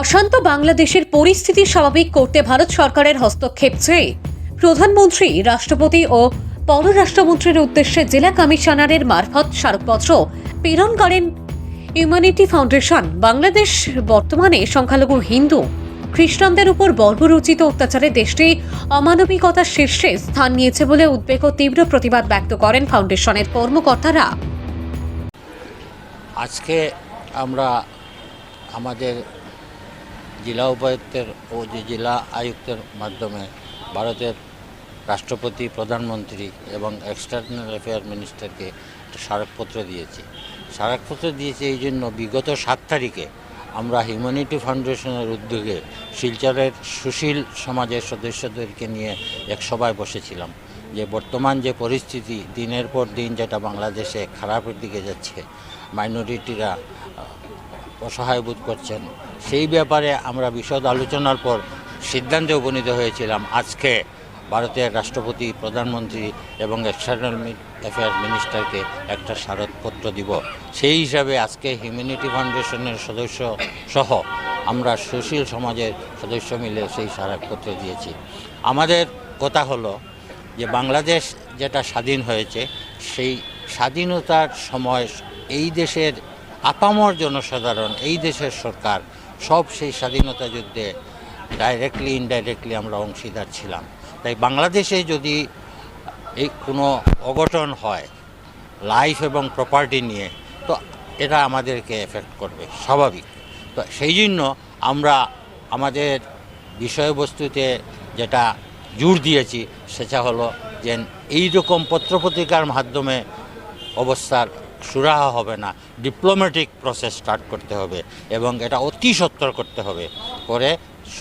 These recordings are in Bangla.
অশান্ত বাংলাদেশের পরিস্থিতি স্বাভাবিক করতে ভারত সরকারের হস্তক্ষেপ চেয়ে প্রধানমন্ত্রী, রাষ্ট্রপতি ও পররাষ্ট্রমন্ত্রীর উদ্দেশ্যে জেলা কমিশনারের মারফত স্মারকপত্র প্রেরণ করেন ইউম্যানিটি ফাউন্ডেশন। বাংলাদেশ বর্তমানে সংখ্যালঘু হিন্দু, খ্রিস্টানদের উপর বর্বরচিত অত্যাচারে দেশটি অমানবিকতার শীর্ষে স্থান নিয়েছে বলে উদ্বেগ ও তীব্র প্রতিবাদ ব্যক্ত করেন ফাউন্ডেশনের কর্মকর্তারা। আজকে আমরা আমাদের জেলা উপায়ুক্তের ও যে জেলা আয়ুক্তের মাধ্যমে ভারতের রাষ্ট্রপতি, প্রধানমন্ত্রী এবং এক্সটার্নাল অ্যাফেয়ার মিনিস্টারকে একটা স্মারকপত্র দিয়েছি। স্মারকপত্র দিয়েছি এই জন্য বিগত সাত তারিখে আমরা হিউম্যানিটি ফাউন্ডেশনের উদ্যোগে শিলচরের সুশীল সমাজের সদস্যদেরকে নিয়ে এক সভায় বসেছিলাম। যে বর্তমান যে পরিস্থিতি, দিনের পর দিন যেটা বাংলাদেশে খারাপের দিকে যাচ্ছে মাইনরিটিরা অসহায় বোধ করছেন। সেই ব্যাপারে আমরা বিশদ আলোচনার পর সিদ্ধান্তে উপনীত হয়েছিলাম। আজকে ভারতের রাষ্ট্রপতি, প্রধানমন্ত্রী এবং এক্সটার্নাল অ্যাফেয়ার্স মিনিস্টারকে একটা স্মারকপত্র দিব। সেই হিসাবে আজকে হিউম্যানিটি ফাউন্ডেশনের সদস্য সহ আমরা সুশীল সমাজের সদস্য মিলে সেই স্মারকপত্র দিয়েছি। আমাদের কথা হলো যে বাংলাদেশ যেটা স্বাধীন হয়েছে, সেই স্বাধীনতার সময় এই দেশের আপামর জনসাধারণ, এই দেশের সরকার, সব সেই স্বাধীনতা যুদ্ধে ডাইরেক্টলি ইনডাইরেক্টলি আমরা অংশীদার ছিলাম। তাই বাংলাদেশে যদি এই কোনো অঘটন হয় লাইফ এবং প্রপার্টি নিয়ে, তো এটা আমাদেরকে এফেক্ট করবে, স্বাভাবিক। তো সেই জন্য আমরা আমাদের বিষয়বস্তুতে যেটা জোর দিয়েছি, সেটা হলো যে এই রকম পত্রপত্রিকার মাধ্যমে অবস্থার সুরাহা হবে না ডিপ্লোম্যাটিক প্রসেস স্টার্ট করতে হবে এবং এটা অতি সত্তর করতে হবে, করে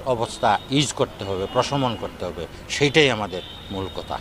অবস্থা ইজ করতে হবে, প্রশমন করতে হবে, সেইটাই আমাদের মূল কথা।